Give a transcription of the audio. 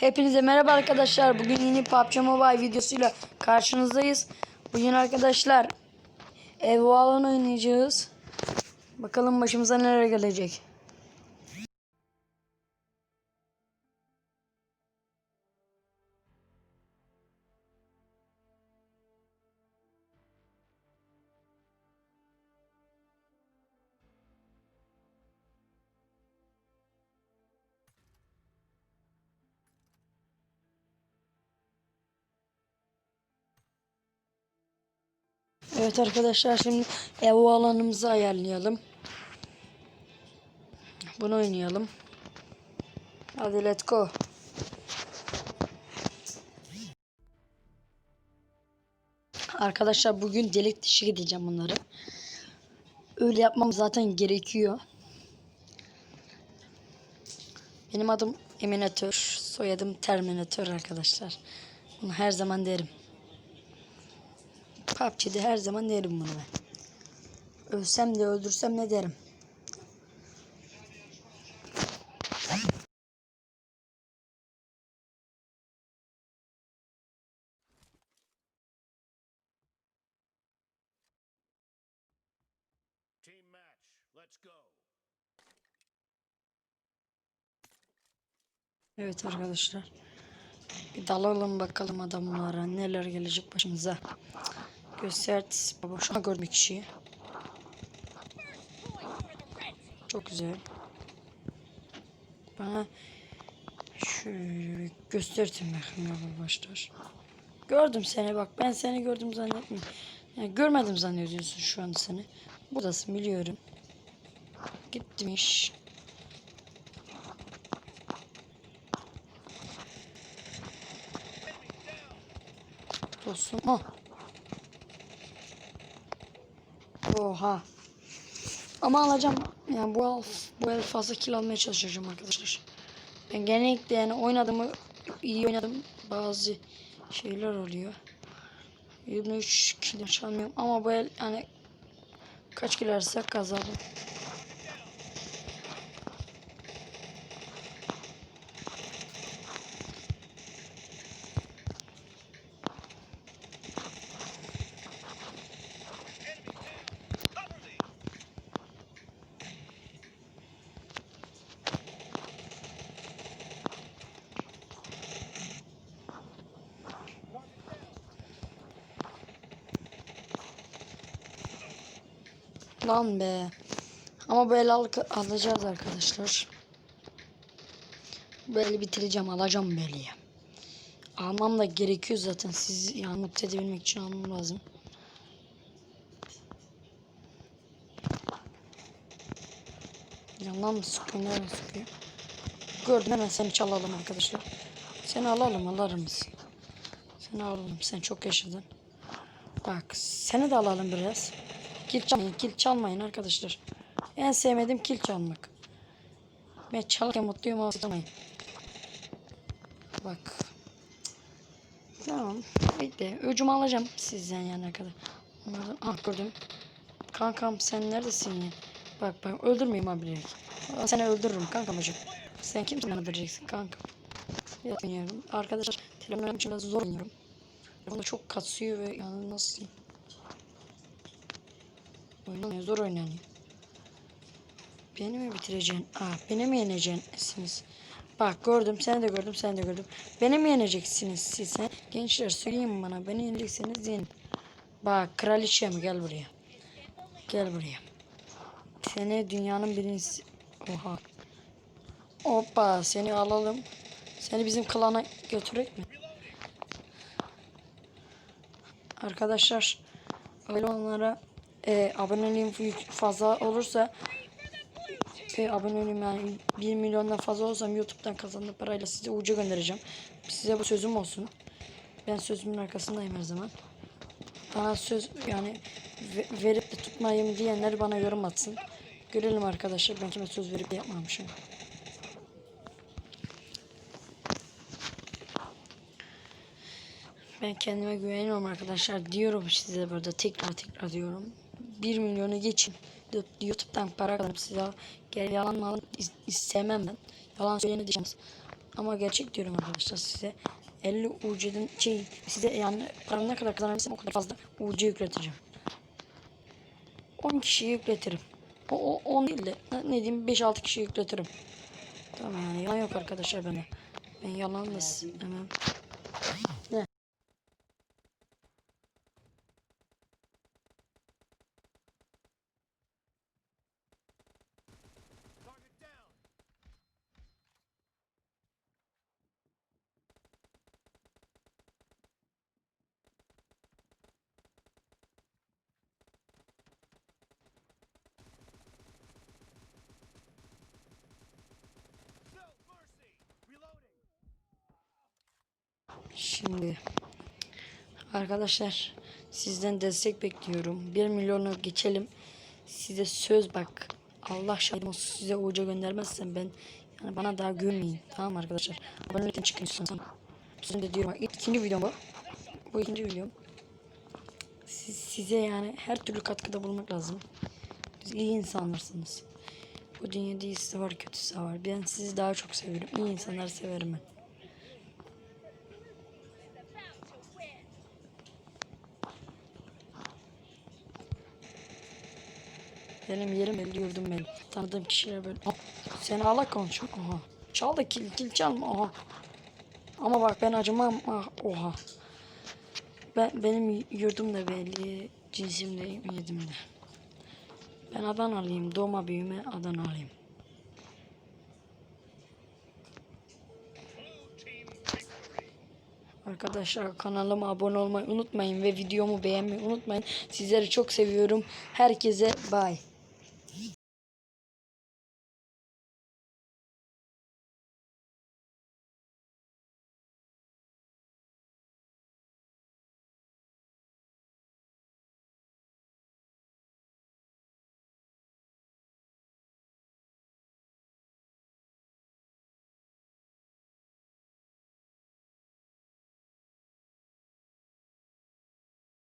Hepinize merhaba arkadaşlar. Bugün yeni PUBG Mobile videosuyla karşınızdayız. Bugün arkadaşlar ev alan oynayacağız. Bakalım başımıza neler gelecek. Evet arkadaşlar şimdi ev alanımızı ayarlayalım. Bunu oynayalım. Hadi let's go. Arkadaşlar bugün delik dişi gideceğim bunları. Öyle yapmam zaten gerekiyor. Benim adım Eminatör, soyadım Terminator arkadaşlar. Bunu her zaman derim. PUBG'de her zaman derim bunu ben. Ölsem de öldürsem ne derim. Team match. Let's go. Evet arkadaşlar. Bir dalalım bakalım adamlara neler gelecek başımıza. Göstert. An gördüm bir kişiyi. Çok güzel. Bana şöyle göstertin bakayım arkadaşlar. Gördüm seni bak ben seni gördüm zannetmiyorum. Yani görmedim zannediyorsun şu an seni. Buradasın biliyorum. Gitmiş. Dostum. Oh. Oha. Ama alacağım. Yani bu el, bu el fazla kill almaya çalışacağım arkadaşlar. Ben genellikle yani oynadığımı iyi oynadım. Bazı şeyler oluyor. 23 kill çalmıyorum ama bu el yani kaç kill alırsak kazandım. Lan be. Ama bu al alacağız arkadaşlar. Bu eli bitireceğim. Alacağım bu. Almam da gerekiyor zaten. Siz yani mutlu edebilmek için almam lazım. Yandan mı sıkıyor? Sıkıyor? Gördüm hemen seni çalalım arkadaşlar. Seni alalım alırız. Seni alalım. Sen çok yaşadın. Bak seni de alalım biraz. Kil çalmayın, kil çalmayın arkadaşlar. En sevmediğim kil çalmak. Ben çalarken mutluyum ama çalmayın. Bak. Tamam. Bekle. Öcümü alacağım sizden yani kadar. Onları ah gördüm. Kankam sen neredesin ya? Bak bak öldürmeyeyim direkt. Ben Seni öldürürüm kankam hocam. Sen kimsin öldüreceksin kankam? Yapmıyorum. Arkadaşlar telefonum için biraz zor oynuyorum. Bana çok kasıyor ve yani nasıl? Oynanıyor, zor oynanıyor. Beni mi bitireceksin? Aa, beni mi yeneceksiniz? Bak gördüm, seni de gördüm, seni de gördüm. Beni mi yeneceksiniz siz? He? Gençler söyleyin bana, beni yeneceksiniz yenin. Bak kraliçem gel buraya. Gel buraya. Seni dünyanın birincisi... Oha. Hoppa seni alalım. Seni bizim klana götürek mi? Arkadaşlar öyle onlara e, aboneliğim fazla olursa e, aboneliğim yani 1 milyondan fazla olursam YouTube'dan kazandığım parayla size ucu göndereceğim. Size bu sözüm olsun. Ben sözümün arkasındayım her zaman. Bana söz yani ve- verip de tutmayayım diyenler bana yorum atsın. Görelim arkadaşlar ben kime söz verip yapmamışım. Ben kendime güveniyorum arkadaşlar. Diyorum size burada tekrar tekrar diyorum. 1 milyonu geçin. YouTube'dan para kazanıp size geri yalan malın is- istemem ben. Yalan söyleyene diyeceğim. Ama gerçek diyorum arkadaşlar size. 50 UC'den şey size yani param ne kadar kazanırsam o kadar fazla UC yükleteceğim. 10 kişiyi yükletirim. O, o 10 değil de ne diyeyim 5-6 kişi yükletirim. Tamam yani yalan yok arkadaşlar bende. Ben yalan da hemen. Ne? Şimdi arkadaşlar sizden destek bekliyorum. 1 milyonu geçelim. Size söz bak. Allah şahidim olsun size uca göndermezsem ben yani bana daha gülmeyin. Tamam arkadaşlar. Abonelikten çıkın istiyorsan. Sizin de diyorum. ikinci videom bu. Bu ikinci videom. Siz, size yani her türlü katkıda bulunmak lazım. Siz iyi insanlarsınız. Bu dünyada iyisi var kötüsü var. Ben sizi daha çok seviyorum. İyi insanları severim ben. Benim yerim belli yurdum benim. Tanıdığım kişiler böyle. Aa, Seni ala konuşuyor. Oha. Çal da kil, kil çalma. Oha. Ama bak ben acımam. Ah, oha. Ben, benim yurdum da belli. Cinsim de yedim de. Ben Adanalıyım. Doğma büyüme Adanalıyım. Arkadaşlar kanalıma abone olmayı unutmayın ve videomu beğenmeyi unutmayın. Sizleri çok seviyorum. Herkese bye.